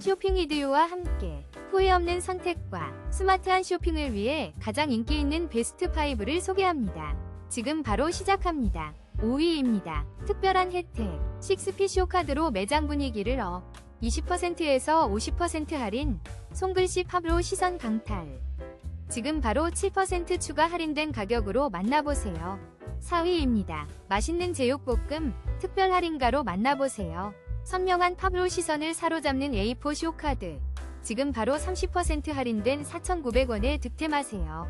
쇼핑 이디오와 함께 후회 없는 선택과 스마트한 쇼핑을 위해 가장 인기 있는 베스트 5를 소개합니다. 지금 바로 시작합니다. 5위입니다. 특별한 혜택. 식스피 쇼카드로 매장 분위기를 업. 20%에서 50% 할인. 손글씨 팝으로 시선 강탈. 지금 바로 7% 추가 할인된 가격으로 만나보세요. 4위입니다. 맛있는 제육볶음 특별 할인가로 만나보세요. 선명한 팝으로 시선을 사로잡는 A4 쇼카드. 지금 바로 30% 할인된 4,900원에 득템하세요.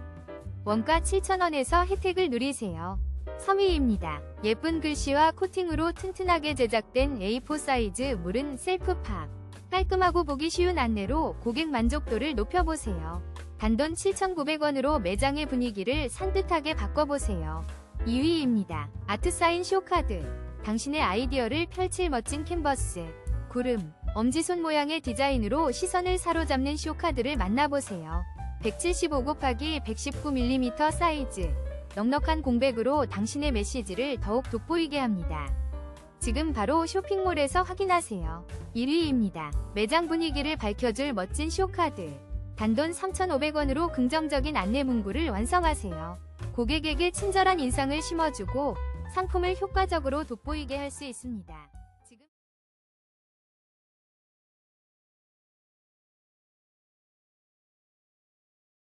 원가 7,000원에서 혜택을 누리세요. 3위입니다. 예쁜 글씨와 코팅으로 튼튼하게 제작된 A4 사이즈 물은 셀프팝. 깔끔하고 보기 쉬운 안내로 고객 만족도를 높여보세요. 단돈 7,900원으로 매장의 분위기를 산뜻하게 바꿔보세요. 2위입니다. 아트사인 쇼카드. 당신의 아이디어를 펼칠 멋진 캔버스. 구름, 엄지손 모양의 디자인으로 시선을 사로잡는 쇼카드를 만나보세요. 175 곱하기 119mm 사이즈. 넉넉한 공백으로 당신의 메시지를 더욱 돋보이게 합니다. 지금 바로 쇼핑몰에서 확인하세요. 1위입니다. 매장 분위기를 밝혀줄 멋진 쇼카드. 단돈 3,500원으로 긍정적인 안내 문구를 완성하세요. 고객에게 친절한 인상을 심어주고 상품을 효과적으로 돋보이게 할 수 있습니다.